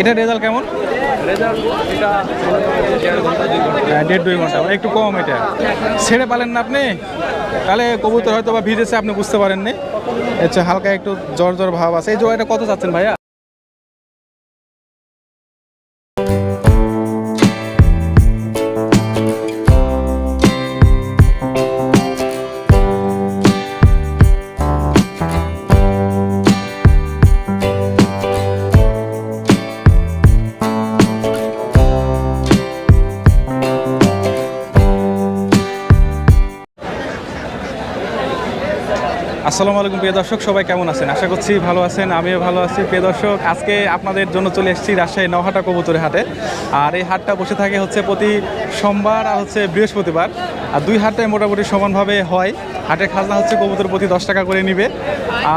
এটা রেজাল্ট কেমন? দেড় দুই ঘণ্টা হ্যাঁ, দেড় দুই ঘণ্টা। একটু কম এটা। ছেড়ে পালেন না আপনি? তাহলে কবুতর হয়তো বা ভিজেছে আপনি বুঝতে পারেননি। আচ্ছা হালকা একটু জ্বর জ্বর ভাব আছে। এই জোয়াটা কত চাচ্ছেন ভাইয়া? আলাইকুম, প্রিয় দর্শক, সবাই কেমন আছেন? আশা করছি ভালো আছেন, আমিও ভালো আছি। প্রিয় দর্শক, আজকে আপনাদের জন্য চলে এসেছি রাজশাহী নহাটা কবুতরের হাটে। আর এই হাটটা বসে থাকে হচ্ছে প্রতি সোমবার আর হচ্ছে বৃহস্পতিবার। আর দুই হাটটাই মোটামুটি সমানভাবে হয়। হাটের খাজনা হচ্ছে কবুতর প্রতি দশ টাকা করে নিবে।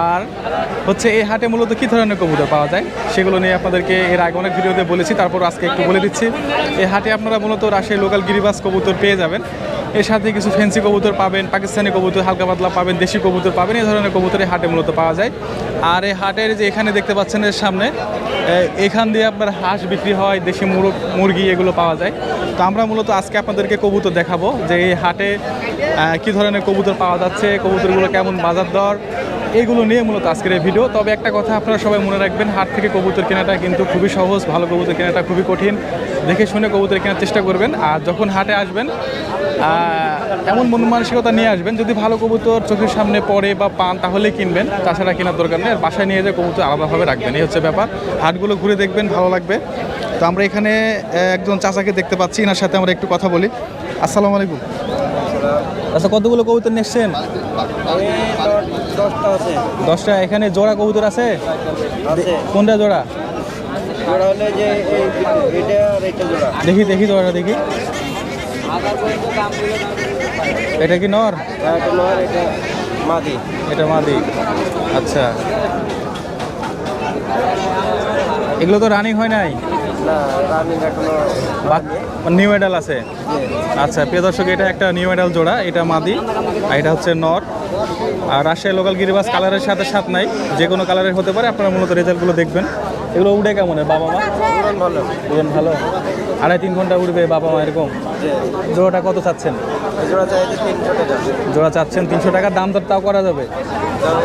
আর হচ্ছে এই হাটে মূলত কী ধরনের কবুতর পাওয়া যায়, সেগুলো নিয়ে আপনাদেরকে এর আগে অনেক ভিডিওতে বলেছি, তারপর আজকে একটু বলে দিচ্ছি। এই হাটে আপনারা মূলত রাজশাহী লোকাল গিরিবাস কবুতর পেয়ে যাবেন। এর সাথে কিছু ফেন্সি কবুতর পাবেন, পাকিস্তানি কবুতর, হালকা পাতলা পাবেন, দেশি কবুতর পাবেন, এই ধরনের কবুতরের হাটে মূলত পাওয়া যায়। আর এই হাটের যে এখানে দেখতে পাচ্ছেন এর সামনে এখান দিয়ে আপনার হাঁস বিক্রি হয়, দেশি মুরগ, মুরগি এগুলো পাওয়া যায়। তো আমরা মূলত আজকে আপনাদেরকে কবুতর দেখাবো, যে এই হাটে কী ধরনের কবুতর পাওয়া যাচ্ছে, কবুতরগুলো কেমন বাজার দর এইগুলো নিয়ে মূলত আজকের এই ভিডিও। তবে একটা কথা আপনারা সবাই মনে রাখবেন হাট থেকে কবুতর কেনাটা কিন্তু খুবই সহজ ভালো কবুতর কেনাটা খুবই কঠিন। দেখে শুনে কবুতর কেনার চেষ্টা করবেন। আর যখন হাটে আসবেন এমন মন মানসিকতা নিয়ে আসবেন যদি ভালো কবুতর চোখের সামনে পড়ে বা পান তাহলে কিনবেন। তাছাড়া কেনার দরকার নেই। আর বাসায় নিয়ে যেয়ে কবুতর আলাদাভাবে রাখবেন। এই হচ্ছে ব্যাপার। হাটগুলো ঘুরে দেখবেন ভালো লাগবে। তো আমরা এখানে একজন চাচাকে দেখতে পাচ্ছি। এনার সাথে আমরা একটু কথা বলি। আসসালামু আলাইকুম। আচ্ছা কতগুলো কবুতর নিয়ে এসছেন দশটা এখানে জোড়া কবুতর আছে? কোনটা জোড়া? দেখি দেখি জোড়াটা দেখি। এটা কি নর? এটা মাদি। এটা মাদি। আচ্ছা। এগুলো তো রানিং হয় নাই? নিউ মেডাল আছে। আচ্ছা প্রিয় দর্শক এটা একটা নিউ মেডাল জোড়া এটা মাদি আর এটা হচ্ছে নর। আর রাজশাহী লোকাল গিরিবাস কালারের সাথে সাথ নাই যে কোনো কালারের হতে পারে আপনারা মূলত রেজাল্টগুলো দেখবেন। এগুলো উঠে কেমন হয় বাবা মা? ভালো। উড়েন ভালো? আড়াই তিন ঘণ্টা উঠবে বাবা মা এরকম? জোড়াটা কত চাচ্ছেন? জোড়া তিনশো টাকা। চাচ্ছেন তিনশো টাকার দাম দর তাও করা যাবে?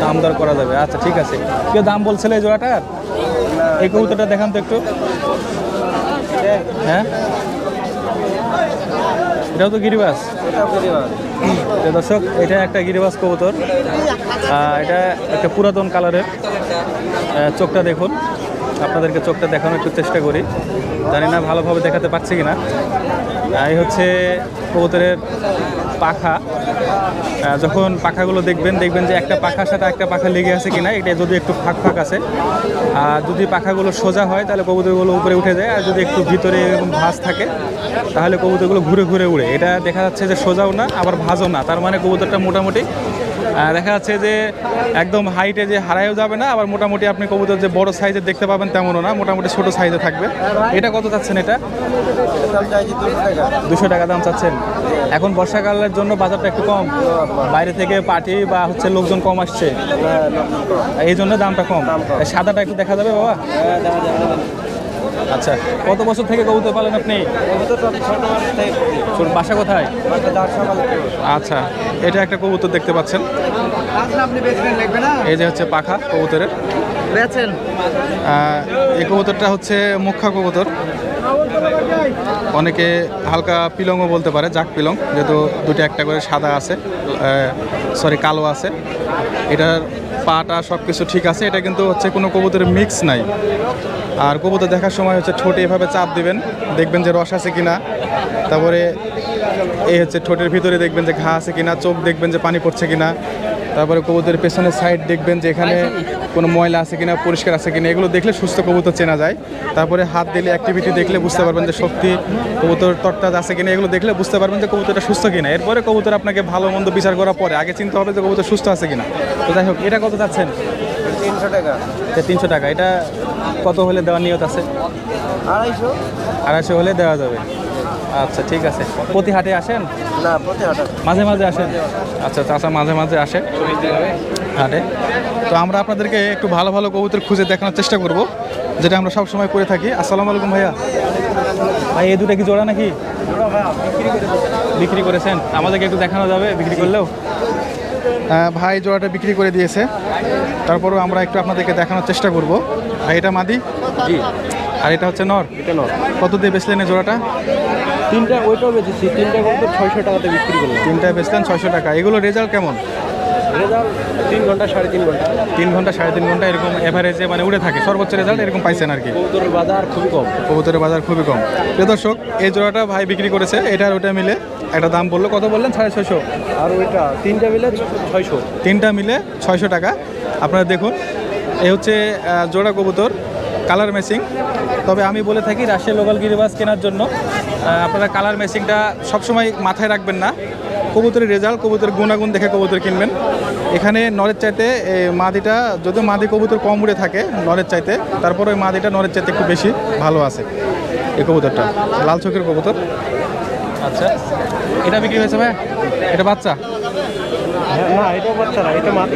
দাম দর করা যাবে আচ্ছা ঠিক আছে। কেউ দাম বলছিল এই জোড়াটার? এই কবুতরটা দেখান তো একটু। হ্যাঁ? এটাও তো গিরিবাস। দর্শক, এটা একটা গিরিবাস কবুতর। এটা একটা পুরাতন কালারের। চোখটা দেখুন। আপনাদেরকে চোখটা দেখানোর একটু চেষ্টা করি। জানি না ভালোভাবে দেখাতে পারছি কিনা। এই হচ্ছে কবুতরের পাখা। যখন পাখাগুলো দেখবেন দেখবেন যে একটা পাখার সাথে একটা পাখা লেগে আছে কিনা, এটা যদি একটু ফাঁক ফাঁক আছে। আর যদি পাখাগুলো সোজা হয়, তাহলে কবুতরগুলো উপরে উঠে যায়, আর যদি একটু ভিতরে এরকম ভাঁজ থাকে, তাহলে কবুতরগুলো ঘুরে ঘুরে উড়ে। এটা দেখা যাচ্ছে যে সোজাও না, আবার ভাঁজও না। তার মানে কবুতরটা মোটামুটি দেখা যাচ্ছে যে একদম হাইটে যে হারায়ও যাবে না আবার মোটামুটি আপনি কবুতর যে বড় সাইজের দেখতে পাবেন তেমনও না মোটামুটি ছোট সাইজে থাকবে। এটা কত চাচ্ছেন এটা? দুশো টাকা দাম চাচ্ছেন। এখন বর্ষাকালের জন্য বাজারটা একটু কম। বাইরে থেকে পার্টি বা হচ্ছে লোকজন কম আসছে। কম। এই জন্য দামটা কম। সাদাটা একটু দেখা যাবে বাবা? হ্যাঁ আচ্ছা কত বছর থেকে কবুতর পালেন আপনি? বাসা কোথায়? আচ্ছা এটা একটা কবুতর দেখতে পাচ্ছেন। না এই যে হচ্ছে পাখা কবুতরের। বেচেন এই কবুতরটা হচ্ছে মুখা কবুতর। অনেকে হালকা পিলংও বলতে পারে জাক পিলং যেহেতু দুটো একটা করে সাদা আছে সরি কালো আছে। এটার পাটা সব কিছু ঠিক আছে, এটা কিন্তু হচ্ছে কোনো কবুতরের মিক্স নাই। আর কবুতর দেখার সময় হচ্ছে ঠোঁটে এভাবে চাপ দিবেন, দেখবেন যে রস আছে কিনা। তারপরে এই হচ্ছে ঠোঁটের ভিতরে দেখবেন যে ঘা আছে কিনা, চোখ দেখবেন যে পানি পড়ছে কিনা। তারপরে কবুতরের পেছনের সাইড দেখবেন যে এখানে কোনো ময়লা আছে কিনা পরিষ্কার আছে কিনা এগুলো দেখলে সুস্থ কবুতর চেনা যায়। তারপরে হাত দিলে অ্যাক্টিভিটি দেখলে বুঝতে পারবেন যে শক্তি কবুতর তরতাজ আছে কিনা এগুলো দেখলে বুঝতে পারবেন যে কবুতরটা সুস্থ কিনা। এরপরে কবুতর আপনাকে ভালো মন্দ বিচার করার পরে আগে চিন্তা হবে যে কবুতর সুস্থ আছে কিনা। তো যাই হোক এটা কত চাচ্ছেন তিনশো টাকা। তিনশো টাকা। এটা কত হলে দেওয়ার নিয়ত আছে? আড়াইশো। আড়াইশো হলে দেওয়া যাবে। আচ্ছা ঠিক আছে। প্রতি হাটে আসেন? না প্রতি হাটা মাঝে মাঝে আসেন? আচ্ছা চাচা মাঝে মাঝে আসে হাটে। তো আমরা আপনাদেরকে একটু ভালো ভালো কবুতর খুঁজে দেখানোর চেষ্টা করব যেটা আমরা সব সময় করে থাকি। আসসালামু আলাইকুম ভাইয়া। ভাই এই দুটা কি জোড়া নাকি? বিক্রি করেছেন? আমাদেরকে একটু দেখানো যাবে বিক্রি করলেও? আহ, ভাই জোড়াটা বিক্রি করে দিয়েছে। তারপরেও আমরা একটু আপনাদেরকে দেখানোর চেষ্টা করব। ভাই এটা মাদি? জি। আর এটা হচ্ছে নর? এটা নয় কত দিয়ে বেচলেন এই জোড়াটা? তিনটা ওইটাও বেচেছি। তিনটা কত ছয়শো টাকাতে বিক্রি করলাম। তিনটা বেচলেন ছয়শো টাকা। এগুলো রেজাল্ট কেমন? রেজাল্ট তিন ঘণ্টা সাড়ে তিন ঘণ্টা। তিন ঘণ্টা সাড়ে তিন ঘণ্টা এরকম এভারেজে মানে উড়ে থাকে। সর্বোচ্চ রেজাল্ট এরকম পাইছেন আর কি। কবুতরের বাজার খুবই কম। কবুতরের বাজার খুবই কম। প্রিয় দর্শক এই জোড়াটা ভাই বিক্রি করেছে। এটা আর ওটা মিলে একটা দাম বলল। কত বললেন? সাড়ে ছয়শো। আর ওইটা তিনটা মিলে ছয়শো। তিনটা মিলে ছয়শো টাকা। আপনারা দেখুন এই হচ্ছে জোড়া কবুতর। কালার মেসিং তবে আমি বলে থাকি রাশিয়া লোকাল গিরিবাস কেনার জন্য আপনারা কালার মেসিংটা সবসময় মাথায় রাখবেন না। কবুতরের রেজাল্ট কবুতরের গুণাগুণ দেখে কবুতর কিনবেন। এখানে নরের চাইতে মাদিটা যদিও মাদি কবুতর কম উড়ে থাকে নরের চাইতে তারপরে ওই মাদিটা নরের চাইতে একটু বেশি ভালো আছে এই কবুতরটা। লাল চোখের কবুতর। আচ্ছা। এটা বিক্রি হয়েছে ভাই? এটা বাচ্চা। না এটাও বাচ্চা না এটা মাটি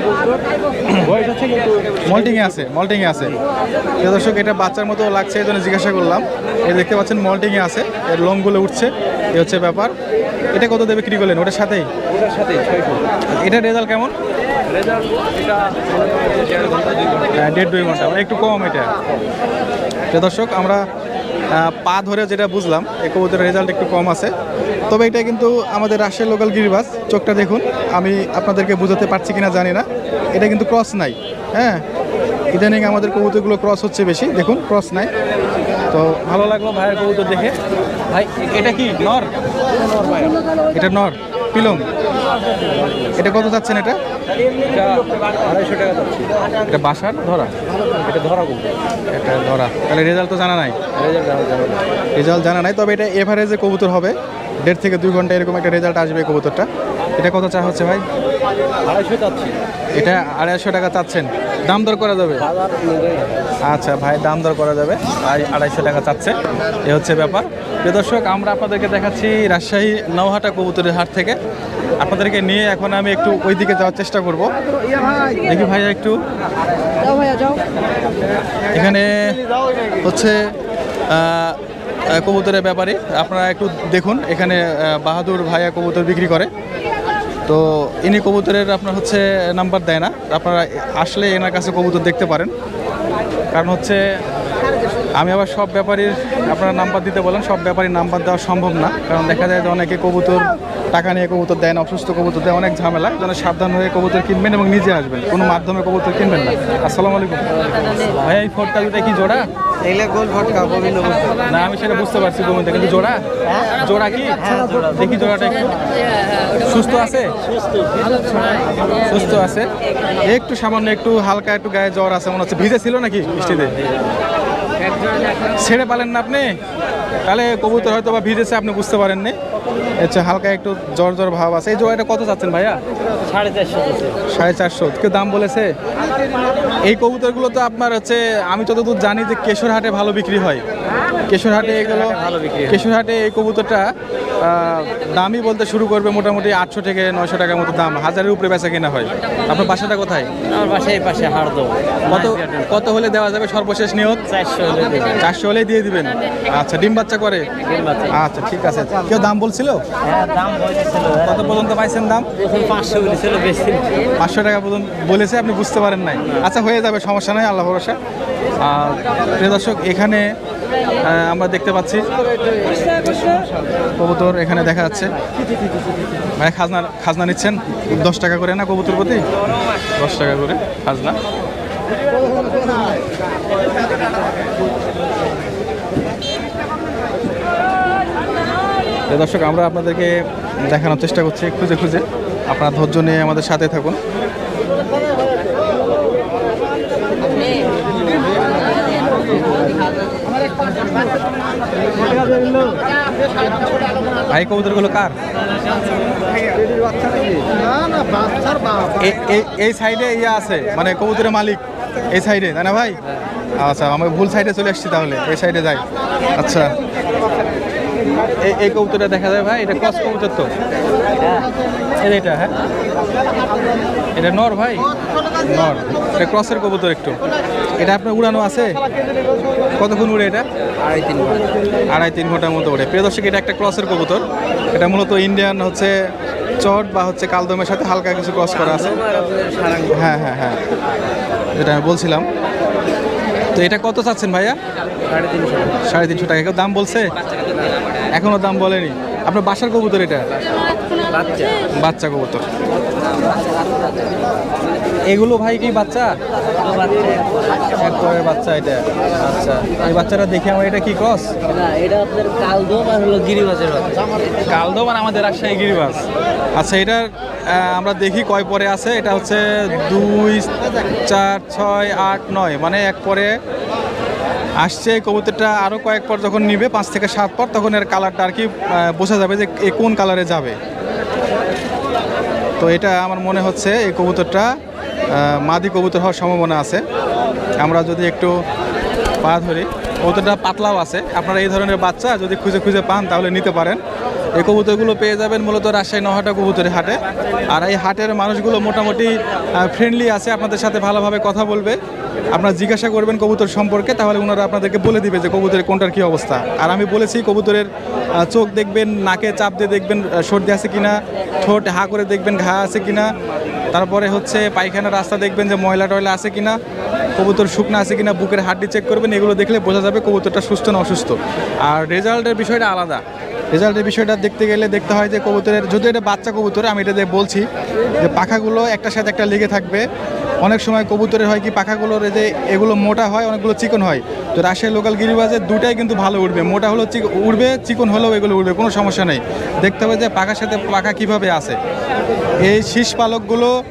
বয়স আছে কিন্তু মল্টিংয়ে আছে মল্টিংয়ে আছে। দর্শক এটা বাচ্চার মতো লাগছে এই জন্য জিজ্ঞাসা করলাম। এই দেখতে পাচ্ছেন মল্টিংয়ে আছে এর লোমগুলো উঠছে এই হচ্ছে ব্যাপার। এটা কত দেবে বিক্রি করলেন? ওটার সাথেই? ওটার সাথে ছয়শো এটা রেজাল্ট কেমন? রেজাল্ট এটা দেড় দুই ঘণ্টা। মানে একটু কম এটা। প্রিয় দর্শক আমরা পা ধরে যেটা বুঝলাম এই কবুতরের রেজাল্ট একটু কম আছে। তবে এটা কিন্তু আমাদের রাশিয়ার লোকাল গিরিবাস চোখটা দেখুন। আমি আপনাদেরকে বোঝাতে পারছি কিনা জানি না। এটা কিন্তু ক্রস নাই হ্যাঁ? ইদানিং আমাদের কবুতরগুলো ক্রস হচ্ছে বেশি দেখুন ক্রস নাই। তো ভালো লাগল ভাইয়ের কবুতর দেখে। ভাই এটা কি নর? এটা নর পিলং। এটা কত যাচ্ছেন এটা? আড়াইশো টাকা এটা বাসার ধরা? এটা ধরা কবুতর। এটা ধরা। তাহলে রেজাল্ট তো জানা নাই? রেজাল্ট জানা যাবে রেজাল্ট জানা নাই তবে এটা এভারেজে কবুতর হবে। দেড় থেকে দুই ঘণ্টা এরকম একটা রেজাল্ট আসবে কবুতরটা। এটা কত চা হচ্ছে ভাই? আড়াইশো যাচ্ছি এটা আড়াইশো টাকা চাচ্ছেন। দাম দর করা যাবে? আচ্ছা ভাই দাম দর করা যাবে। আর আড়াইশো টাকা চাচ্ছে। এ হচ্ছে ব্যাপার। প্রিয় দর্শক আমরা আপনাদেরকে দেখাচ্ছি রাজশাহী নৌহাটা কবুতরের হাট থেকে। আপনাদেরকে নিয়ে এখন আমি একটু ওই দিকে যাওয়ার চেষ্টা করব। দেখি ভাইয়া একটু। ভাইয়া যাও। এখানে হচ্ছে কবুতরের ব্যাপারে। আপনারা একটু দেখুন, এখানে বাহাদুর ভাইয়া কবুতর বিক্রি করে। তো ইনি কবুতরের আপনার হচ্ছে নাম্বার দেয় না। আপনারা আসলে এনার কাছে কবুতর দেখতে পারেন। কারণ হচ্ছে, আমি আবার সব ব্যাপারীর আপনারা নাম্বার দিতে বলেন, সব ব্যাপারীর নাম্বার দেওয়া সম্ভব না। কারণ দেখা যায় যে অনেকে কবুতর টাকা নিয়ে কবুতর দেয় না, অসুস্থ কবুতর দেয়, অনেক ঝামেলা। যেন সাবধান হয়ে কবুতর কিনবেন এবং নিজে আসবেন। কোনো মাধ্যমে কবুতর কিনবেন না। আসসালামু আলাইকুম। ভাই এই ফোরটা কি জোড়া? এগুলো গোল ফটকা গোবিন্দ না, আমি সেটা বুঝতে পারছি গোবিন্দ, কিন্তু জোড়া? জোড়া কি? দেখি জোড়াটা একটু। সুস্থ আছে? সুস্থ আছে। একটু সামান্য একটু হালকা একটু গায়ে জ্বর আছে, মনে হচ্ছে ভিজে ছিল নাকি বৃষ্টিতে? ছেড়ে পালেন না আপনি? তাহলে কবুতর হয়তো বা ভিজেছে আপনি বুঝতে পারেননি। আচ্ছা হালকা একটু জ্বর জ্বর ভাব আছে। এই জোড়াটা কত চাচ্ছেন ভাইয়া? সাড়ে চারশো সাড়ে চারশো। কেউ দাম বলেছে? এই কবুতরগুলো তো আপনার হচ্ছে আমি যতদূর জানি যে কেশর হাটে ভালো বিক্রি হয়। কেশরহাটে এগুলো কেশরহাটে এই কবুতরটা দামই বলতে শুরু করবে মোটামুটি আটশো থেকে নয়শো টাকার মতো দাম। হাজারের উপরে বেচা কেনা হয়। আপনার বাসাটা কোথায়? আমার বাসায় পাশে হাড় দেবো কত কত হলে দেওয়া যাবে সর্বশেষ নিয়ত? চারশো হলে চারশো হলেই দিয়ে দিবেন। আচ্ছা ডিম বাচ্চা করে? আচ্ছা ঠিক আছে। কেউ দাম বলছিল? হ্যাঁ দাম কত পর্যন্ত পাইছেন দাম? পাঁচশো টাকা পর্যন্ত বলেছে আপনি বুঝতে পারেন নাই। আচ্ছা হয়ে যাবে সমস্যা নাই আল্লাহ ভরসা। আর প্রিয় দর্শক এখানে আমরা দেখতে পাচ্ছি। কবুতর এখানে দেখা যাচ্ছে। ভাই, খাজনা খাজনা নিচ্ছেন? দশ টাকা করে না কবুতর প্রতি? দশ টাকা করে খাজনা। দর্শক, আমরা আপনাদেরকে দেখানোর চেষ্টা করছি, খুঁজে খুঁজে। আপনারা ধৈর্য নিয়ে আমাদের সাথে থাকুন। ভাই, কবুতরগুলো কার? এই সাইডে ইয়ে আছে মানে কবুতরের মালিক, এই সাইডে, তাই না ভাই? আচ্ছা আমি ভুল সাইডে চলে আসছি তাহলে, এই সাইডে যাই। আচ্ছা। এই এই কবুতরটা দেখা যায় ভাই, এটা ক্রস কবুতর তো? এটা হ্যাঁ? এটা নর ভাই? নর। এটা ক্রসের কবুতর একটু। এটা আপনার উড়ানো আছে? কতক্ষণ উড়ে এটা? আড়াই তিন ঘণ্টা। আড়াই তিন ঘণ্টার মতো ওঠে প্রিয় দর্শক এটা একটা ক্রসের কবুতর। এটা মূলত ইন্ডিয়ান হচ্ছে চট বা হচ্ছে কালদমের সাথে হালকা কিছু ক্রস করা আছে। হ্যাঁ হ্যাঁ হ্যাঁ। যেটা আমি বলছিলাম। তো এটা কত চাচ্ছেন ভাইয়া? সাড়ে তিনশো। সাড়ে তিনশো টাকা। কেউ দাম বলছে? এখনও দাম বলেনি? আপনার বাসার কবুতর এটা? বাচ্চা। কবুতর। এগুলো ভাই কি বাচ্চা? এক পরের বাচ্চা এটা। আচ্ছা এই বাচ্চাটা দেখে আমার এটা কি ক্রস না এটা আপনার কালদম আর হলো গিরিবাজের কালদম আর আমাদের রাজশাহী গিরিবাস আচ্ছা আহ, আমরা দেখি কয় পরে আছে। এটা হচ্ছে দুই চার ছয় আট নয়। মানে এক পরে আসছে, কবুতরটা আরও কয়েক পর যখন নিবে, পাঁচ থেকে সাত পর, তখন এর কালারটা আর কি বোঝা যাবে যে এ কোন কালারে যাবে। তো এটা আমার মনে হচ্ছে এই কবুতরটা মাদি কবুতর হওয়ার সম্ভাবনা আছে। আমরা যদি একটু পা ধরি, কবুতরটা পাতলাও আছে। আপনারা এই ধরনের বাচ্চা যদি খুঁজে খুঁজে পান, তাহলে নিতে পারেন। এই কবুতরগুলো পেয়ে যাবেন মূলত রাজশাহী নহাটা কবুতরের হাটে। আর এই হাটের মানুষগুলো মোটামুটি ফ্রেন্ডলি আছে, আপনাদের সাথে ভালোভাবে কথা বলবে। আপনারা জিজ্ঞাসা করবেন কবুতর সম্পর্কে, তাহলে ওনারা আপনাদেরকে বলে দিবে যে কবুতরের কোনটার কী অবস্থা। আর আমি বলেছি কবুতরের চোখ দেখবেন, নাকে চাপ দিয়ে দেখবেন সর্দি আছে কিনা, ঠোঁট হা করে দেখবেন, ঘা আছে কিনা। তারপরে হচ্ছে পায়খানার রাস্তা দেখবেন যে ময়লা টয়লা আছে কিনা, কবুতর শুকনো আছে কিনা, বুকের হাড্ডি চেক করবেন, এগুলো দেখলে বোঝা যাবে কবুতরটা সুস্থ না অসুস্থ। আর রেজাল্টের বিষয়টা আলাদা। রেজাল্টের বিষয়টা দেখতে গেলে দেখতে হয় যে কবুতরের, যদি এটা বাচ্চা কবুতর, আমি এটা বলছি, যে পাখাগুলো একটার সাথে একটা লেগে থাকবে অনেক সময় কবুতরের হয় কি, পাখাগুলোর যে এগুলো মোটা হয়, অনেকগুলো চিকন হয়। তো রাজশাহী লোকাল গিরিবাজের দুটাই কিন্তু ভালো উঠবে মোটা হলো চিক- উঠবে চিকন হলেও এগুলো উঠবে কোনো সমস্যা নেই। দেখতে হবে যে পাখার সাথে পাখা কীভাবে আছে। এই শীষ পালকগুলো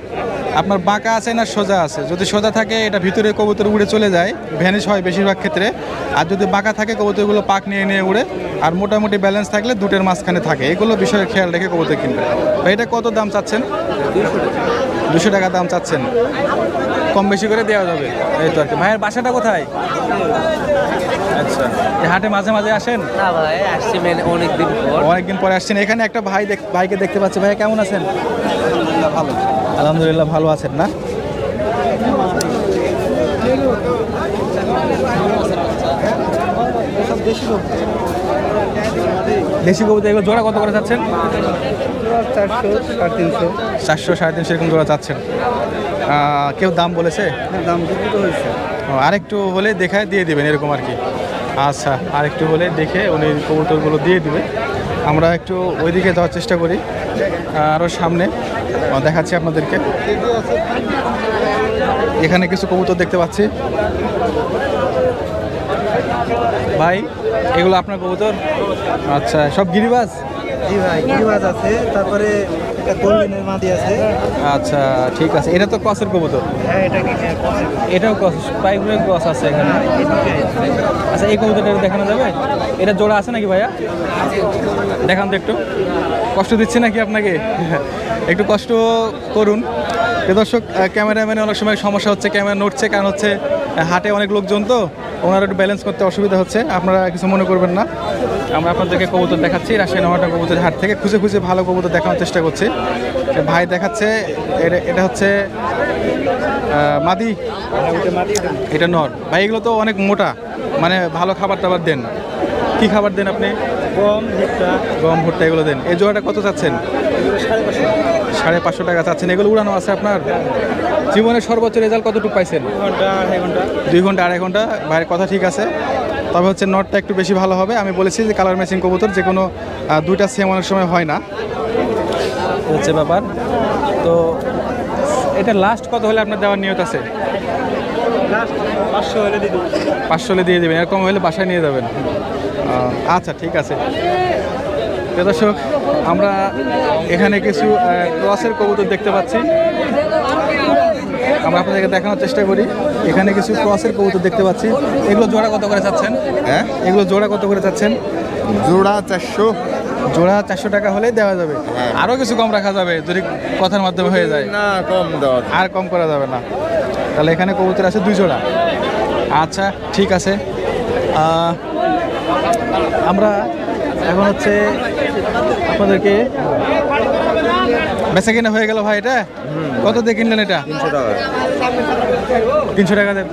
আপনার বাঁকা আছে না সোজা আছে? যদি সোজা থাকে, এটা ভিতরে কবুতর উড়ে চলে যায় ভ্যানিশ হয় বেশিরভাগ ক্ষেত্রে। আর যদি বাঁকা থাকে, কবুতরগুলো পাক নিয়ে নিয়ে উড়ে। আর মোটামুটি ব্যালেন্স থাকলে দুটের মাঝখানে থাকে। এগুলো বিষয়ে খেয়াল রেখে কবুতর কিনবে। এটা কত দাম চাচ্ছেন? দুশো টাকা দাম চাচ্ছেন। কম বেশি করে দেওয়া যাবে। এই তো আর কি। ভাইয়ের বাসাটা কোথায়? আচ্ছা। হাটে মাঝে মাঝে আসেন? না ভাই আসছি অনেকদিন পর। অনেকদিন পরে আসছেন। এখানে একটা ভাই দেখ- ভাইকে দেখতে পাচ্ছি। ভাই কেমন আছেন? ভালো। আলহামদুলিল্লাহ ভালো আছেন না? দেশি কবুতর এগুলো জোড়া কত করে যাচ্ছেন চারশো সাড়ে তিনশো। চারশো সাড়ে তিনশো এরকম জোড়া চাচ্ছেন। কেউ দাম বলেছে? দাম দুটো হয়েছে। ও, আরেকটু হলে দেখায় দিয়ে দিবেন এরকম আর কি। আচ্ছা আরেকটু হলে দেখে উনি কবুতরগুলো দিয়ে দিবে। আমরা একটু ওইদিকে যাওয়ার চেষ্টা করি আরও সামনে। দেখাচ্ছি আপনাদেরকে। এখানে কিছু কবুতর দেখতে পাচ্ছি। ভাই এগুলো আপনার কবুতর? আচ্ছা সব গিরিবাজ? জি ভাই গিরিবাজ আছে। তারপরে একটা গোল্ডেনের মাদি আছে। আচ্ছা ঠিক আছে। এটা তো কবুতর? হ্যাঁ এটা কি? এটাও ক্রস প্রাইভেট ক্রস আছে এখানে। আচ্ছা এই কবুতরটা দেখানো যাবে? এটা জোড়া আছে নাকি ভাইয়া? দেখান তো একটু। কষ্ট দিচ্ছে নাকি আপনাকে? একটু কষ্ট করুন। দর্শক ক্যামেরাম্যানে অনেক সময় সমস্যা হচ্ছে ক্যামেরা নড়ছে কারণ হচ্ছে হাটে অনেক লোকজন তো। ওনারা একটু ব্যালেন্স করতে অসুবিধা হচ্ছে আপনারা কিছু মনে করবেন না। আমরা আপনাদেরকে কবুতর দেখাচ্ছি রাজশাহী নহাটা কবুতর হাট থেকে। খুঁজে খুঁজে ভালো কবুতর দেখানোর চেষ্টা করছি। ভাই দেখাচ্ছে এটা- এটা হচ্ছে মাদি। এটা নর। ভাই এগুলো তো অনেক মোটা মানে ভালো খাবার টাবার দেন। কি খাবার দেন আপনি? গম ভুট্টা। গম ভুট্টা এগুলো দেন। এই জোড়াটা কত চাচ্ছেন? সাড়ে পাঁচশো টাকা চাচ্ছেন। এগুলো উড়ানো আছে আপনার? জীবনের সর্বোচ্চ রেজাল্ট কতটুকু পাইছেন? ঘণ্টা আড়াই ঘণ্টা। দুই ঘণ্টা আড়াই ঘণ্টা। ভাইয়ের কথা ঠিক আছে। তবে হচ্ছে নটটা একটু বেশি ভালো হবে। আমি বলেছি যে কালার ম্যাচিং কবুতর যে কোনো দুইটা সেম অনেক সময় হয় না। হচ্ছে ব্যাপার। তো এটা লাস্ট কত হলে আপনার দেওয়ার নিয়ত আছে? পাঁচশো হলে পাঁচশো হলে দিয়ে দেবেন। এরকম হলে বাসায় নিয়ে যাবেন। আচ্ছা ঠিক আছে। দর্শক আমরা এখানে কিছু ক্রসের কবুতর দেখতে পাচ্ছি। আমরা আপনাদেরকে দেখানোর চেষ্টা করি। এখানে কিছু ক্রসের কবুতর দেখতে পাচ্ছি। এগুলো জোড়া কত করে চাচ্ছেন? হ্যাঁ? এগুলো জোড়া কত করে চাচ্ছেন? জোড়া চারশো। জোড়া চারশো টাকা হলেই দেওয়া যাবে। হ্যাঁ। আরও কিছু কম রাখা যাবে যদি কথার মাধ্যমে হয়ে যায়। না কম দেওয়া আর কম করা যাবে না। তাহলে এখানে কবুতর আছে দুই জোড়া। আচ্ছা ঠিক আছে। আমরা এখন হচ্ছে আপনাদেরকে বেচা কিনা হয়ে গেল ভাই এটা? কত দিয়ে কিনলেন এটা? তিনশো টাকা। তিনশো টাকা দেন।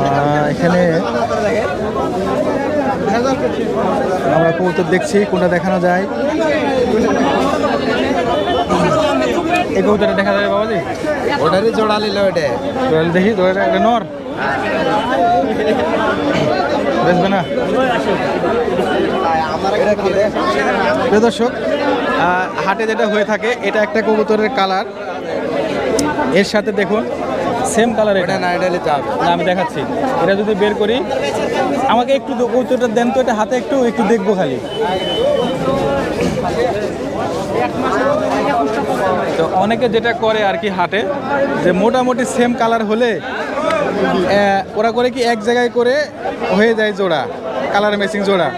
আহ, এখানে আমরা কবুতর দেখছি কোনটা দেখানো যায়? এই কবুতরটা দেখা যাবে বাবাজি? ওটারই জোড়া নিল ওটা দেখি নর? বেচবে না দর্শক হাটে যেটা হয়ে থাকে এটা একটা কবুতরের কালার। এর সাথে দেখুন সেম কালার এটা। না এটা নিতে না আমি দেখাচ্ছি। এটা যদি বের করি আমাকে একটু কবুতরটা দেন তো এটা হাতে একটু একটু দেখব খালি। তো অনেকে যেটা করে আর কি হাটে যে মোটামুটি সেম কালার হলে ওরা করে কি এক জায়গায় করে হয়ে যায় জোড়া কালার ম্যাচিং জোড়া।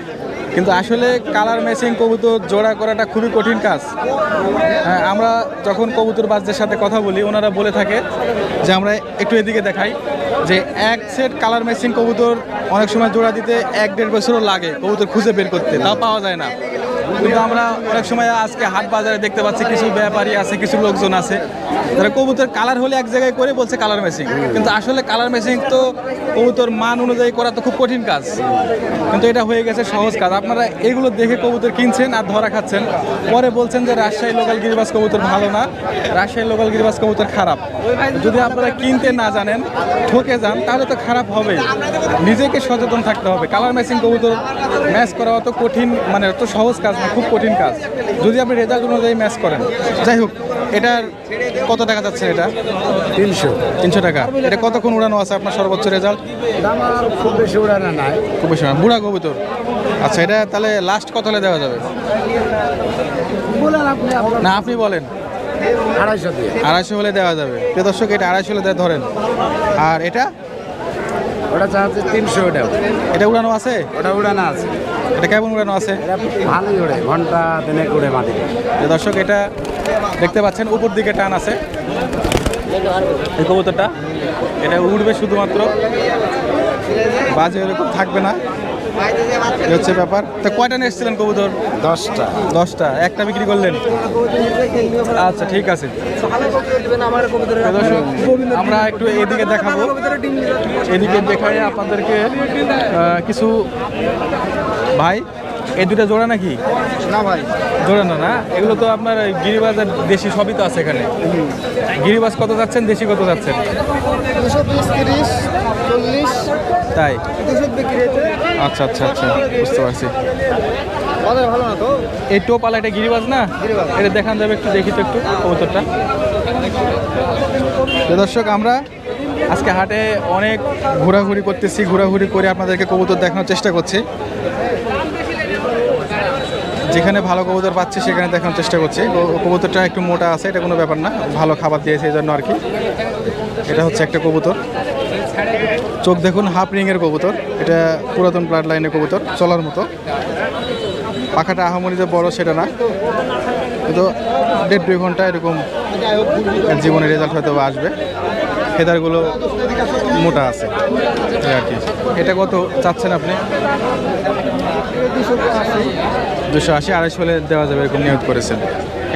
কিন্তু আসলে কালার ম্যাচিং কবুতর জোড়া করাটা খুবই কঠিন কাজ। হ্যাঁ, আমরা যখন কবুতর বাজদের সাথে কথা বলি ওনারা বলে থাকে যে আমরা একটু এদিকে দেখাই যে এক সেট কালার ম্যাচিং কবুতর অনেক সময় জোড়া দিতে এক দেড় বছরও লাগে কবুতর খুঁজে বের করতে তাও পাওয়া যায় না। কিন্তু আমরা অনেক সময় আজকে হাট বাজারে দেখতে পাচ্ছি কিছু ব্যাপারী আছে, কিছু লোকজন আছে। যারা কবুতর কালার হলে এক জায়গায় করে বলছে কালার ম্যাচিং কিন্তু আসলে কালার ম্যাচিং তো কবুতর মান অনুযায়ী করা তো খুব কঠিন কাজ। কিন্তু এটা হয়ে গেছে সহজ কাজ। আপনারা এগুলো দেখে কবুতর কিনছেন আর ধরা খাচ্ছেন। পরে বলছেন যে রাজশাহী লোকাল গিরিবাস কবুতর ভালো না। রাজশাহী লোকাল গিরিবাস কবুতর খারাপ। যদি আপনারা কিনতে না জানেন, ঠকে যান, তাহলে তো খারাপ হবে। নিজেকে সচেতন থাকতে হবে। কালার ম্যাচিং কবুতর ম্যাচ করা অত কঠিন মানে অত সহজ কাজ। না খুব কঠিন কাজ। যদি আপনি রেজাল্ট অনুযায়ী ম্যাচ করেন। যাই হোক এটার কত টাকা যাচ্ছে এটা? তিনশো। তিনশো টাকা। এটা কতক্ষণ উড়ানো আছে আপনার সর্বোচ্চ রেজাল্ট খুব বেশি উড়ানো নাই। খুব বেশি বুড়া কবুতর আচ্ছা এটা তাহলে লাস্ট কত হলে দেওয়া যাবে? না আপনি বলেন। আড়াইশো আড়াইশো হলে দেওয়া যাবে। প্রিয় দর্শক এটা আড়াইশো হলে ধরেন। আর এটা? ওটা চাচ্ছে তিনশো ওটা এটা উড়ানো আছে? ওটা উড়ানো আছে। এটা কেমন উড়ানো আছে? ভালোই উড়ে ঘণ্টা দিনে উড়ে মাটি দর্শক এটা দেখতে পাচ্ছেন উপর দিকে টান আছে। এই কবুতরটা এটা উড়বে শুধুমাত্র। বাজে এরকম থাকবে না। এই হচ্ছে ব্যাপার। তো কয়টা নিয়ে এসেছিলেন কবুতর? দশটা। দশটা। একটা বিক্রি করলেন? আচ্ছা ঠিক আছে। আমরা একটু এদিকে দেখাবো। এদিকে দেখায় আপনাদেরকে কিছু ভাই এই দুটা জোড়া নাকি? না ভাই। জোড়া না না? এগুলো তো আপনার গিরিবাজ আর দেশি সবই তো আছে এখানে। গিরিবাজ কত যাচ্ছেন দেশি কত যাচ্ছেন? তাই? আচ্ছা আচ্ছা আচ্ছা বুঝতে পারছি। ভালো না তো? এই টোপালা এটা গিরিবাজ না? এটা দেখান যাবে একটু দেখি তো একটু কবুতরটা। দর্শক আমরা আজকে হাটে অনেক ঘোরাঘুরি করতেছি ঘোরাঘুরি করে আপনাদেরকে কবুতর দেখানোর চেষ্টা করছি। যেখানে ভালো কবুতর পাচ্ছি, সেখানে দেখানোর চেষ্টা করছি। কবুতরটা একটু মোটা আছে, এটা কোনো ব্যাপার না। ভালো খাবার দিয়েছে এই জন্য আর কি। এটা হচ্ছে একটা কবুতর। চোখ দেখুন, হাফ রিংয়ের কবুতর। এটা পুরাতন ব্লাড লাইনের কবুতর, চলার মতো। পাখাটা আহামরি যে বড়, সেটা না। কিন্তু দেড় দুই ঘণ্টা এরকম এর জীবনের রেজাল্ট হয়তো আসবে। ফেদারগুলো মোটা আছে আর কি। এটা কত চাচ্ছেন আপনি? দুশো আশি আড়াইশো হলে দেওয়া যাবে এরকম নিয়োগ করেছেন।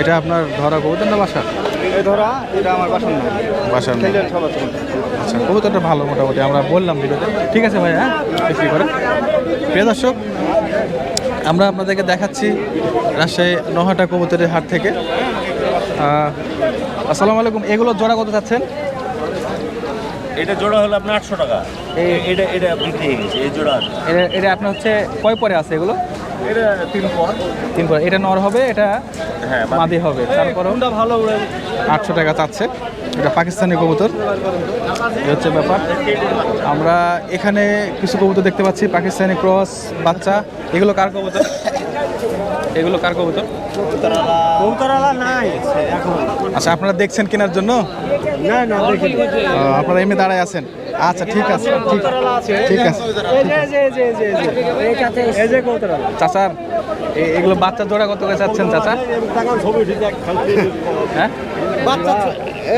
এটা আপনার ধরা কবুতর না বাসা? ধরা এটা আমার বাসন না বাসার না। আচ্ছা কবুতরটা ভালো মোটামুটি আমরা বললাম ভিডিওতে। ঠিক আছে ভাই হ্যাঁ? বিক্রি করে প্রিয় দর্শক আমরা আপনাদেরকে দেখাচ্ছি রাজশাহী নহাটা কবুতরের হাট থেকে। আসসালামু আলাইকুম। এগুলো জোড়া কত চাচ্ছেন? এটা জোড়া হলো আপনার আটশো টাকা। এটা এটা বিক্রি হয়ে গেছে এই জোড়া। এটা এটা আপনার হচ্ছে কয় পরে আছে এগুলো? এটা তিন পর। তিন পরে। এটা নর হবে এটা হ্যাঁ মাদি হবে। তারপরেও ভালো উড়ে? আটশো টাকা চাচ্ছে। এটা পাকিস্তানি কবুতর। এই হচ্ছে ব্যাপার। আমরা এখানে কিছু কবুতর দেখতে পাচ্ছি পাকিস্তানি ক্রস বাচ্চা। এগুলো কার কবুতর? এগুলো কার কবুতর? কৌতরালা নাই এখন। আচ্ছা আপনারা দেখছেন কেনার জন্য? না না দেখি আপনারা এমনি দাঁড়ায় আছেন। আচ্ছা ঠিক আছে ঠিক ঠিক আছে। এই যে এই এই যে এই যে এই যে কৌতরালা চাচার এগুলো বাচ্চা জোড়া কত করে চাচ্ছেন চাচা? হ্যাঁ? বাচ্চা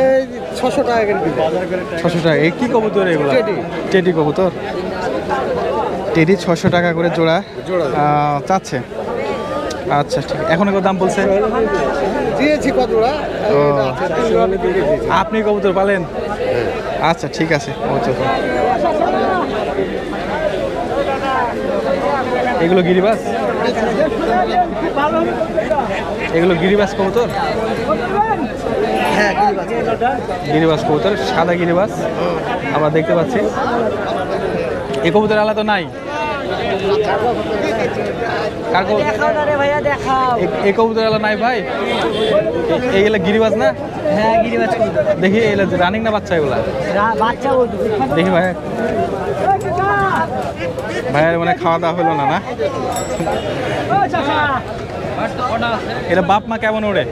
এই ছশো টাকা করে দিবে বাজার করে ছশো টাকা। এই কি কবুতর এগুলো? টেডি। কবুতর? টেডি ছশো টাকা করে জোড়া। জোড়া। চাচ্ছে। আচ্ছা ঠিক এখন কত দাম বলছে? দিয়েছি কতটা? দিয়েছি আপনি কবুতর পালেন? আচ্ছা ঠিক আছে এগুলো গিরিবাস? এগুলো গিরিবাস কবুতর? হ্যাঁ গিরিবাস কবুতর সাদা গিরিবাস। আমরা দেখতে পাচ্ছি। এ কবুতর আলাদা তো নাই? না এই কবুতর নাই ভাই? এইগুলা গিরিবাস না? হ্যাঁ গিরিবাজ দেখি এগুলা রানিং না বাচ্চা এগুলা? বাচ্চা দেখি। ভাই। ভাইয়ের মানে খাওয়া দাওয়া হলো না না? এটা বাপ মা কেমন ওড়ে?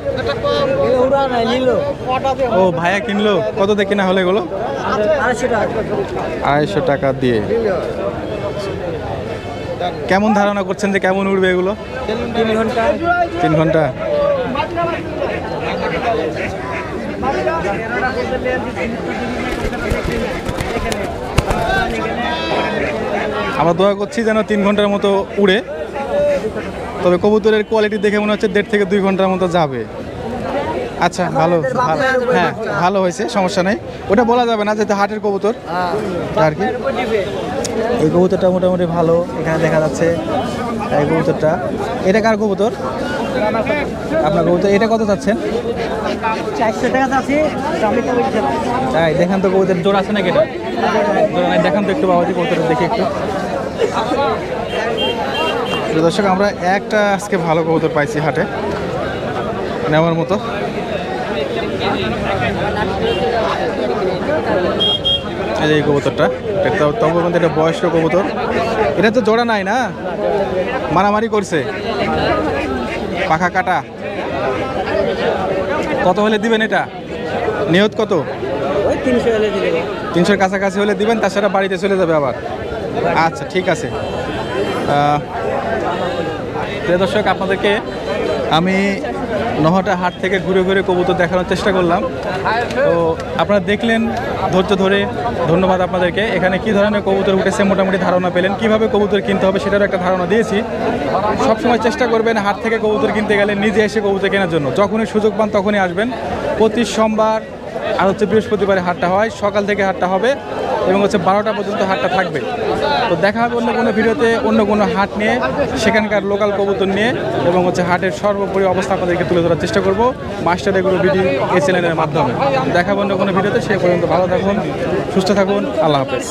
ও ভাইয়া কিনলো। কত দিয়ে কিনা হলো এগুলো? আড়াইশো টাকা দিয়ে। কেমন ধারণা করছেন যে কেমন উড়বে এগুলো? তিন ঘণ্টা। তিন ঘণ্টা আমরা দোয়া করছি যেন তিন ঘণ্টার মতো উড়ে। তবে কবুতরের কোয়ালিটি দেখে মনে হচ্ছে দেড় থেকে দুই ঘণ্টার মতো যাবে। আচ্ছা ভালো ভালো। হ্যাঁ ভালো হয়েছে, সমস্যা নেই। ওটা বলা যাবে না, যেহেতু হাটের কবুতর। আর কি? এই কবুতরটা মোটামুটি ভালো এখানে দেখা যাচ্ছে এই কবুতরটা। এটা কার কবুতর? আপনার কবুতর এটা কত চাচ্ছেন? চারশো টাকা তাই দেখান তো কবুতর জোর আছে নাকি এটা? জোর নাই দেখান তো একটু বাবাজি কবুতরটা দেখি একটু। দর্শক আমরা একটা আজকে ভালো কবুতর পাইছি হাটে। নেওয়ার মতো। এই এই কবুতরটা এটা তবু কিন্তু এটা বয়স্ক কবুতর। এটা তো জোড়া নাই না? মারামারি করছে। পাখা কাটা। কত হলে দিবেন এটা? নিয়ত কত? তিনশোর কাছাকাছি হলে দিবেন তাছাড়া বাড়িতে চলে যাবে আবার। আচ্ছা ঠিক আছে। দর্শক আপনাদেরকে আমি নহটা হাট থেকে ঘুরে ঘুরে কবুতর দেখানোর চেষ্টা করলাম। তো আপনারা দেখলেন, ধৈর্য ধরে ধন্যবাদ আপনাদেরকে। এখানে কি ধরনের কবুতর উঠেছে মোটামুটি ধারণা পেলেন, কীভাবে কবুতর কিনতে হবে সেটারও একটা ধারণা দিয়েছি। সবসময় চেষ্টা করবেন হাট থেকে কবুতর কিনতে গেলে নিজে এসে কবুতর কেনার জন্য। যখনই সুযোগ পান তখনই আসবেন। প্রতি সোমবার আর হচ্ছে বৃহস্পতিবারে হাটটা হয়, সকাল থেকে হাটটা হবে। এবং হচ্ছে বারোটা পর্যন্ত হাটটা থাকবে। তো দেখা হবে অন্য কোনো ভিডিওতে, অন্য কোনো হাট নিয়ে, সেখানকার লোকাল কবুতর নিয়ে এবং হচ্ছে হাটের সর্বোপরি অবস্থা আপনাদেরকে তুলে ধরার চেষ্টা করব মাস্টার এগুলো ভিডিও এই চ্যানেলের মাধ্যমে। দেখা হবে অন্য কোনো ভিডিওতে, সে পর্যন্ত ভালো থাকুন, সুস্থ থাকুন, আল্লাহ হাফেজ।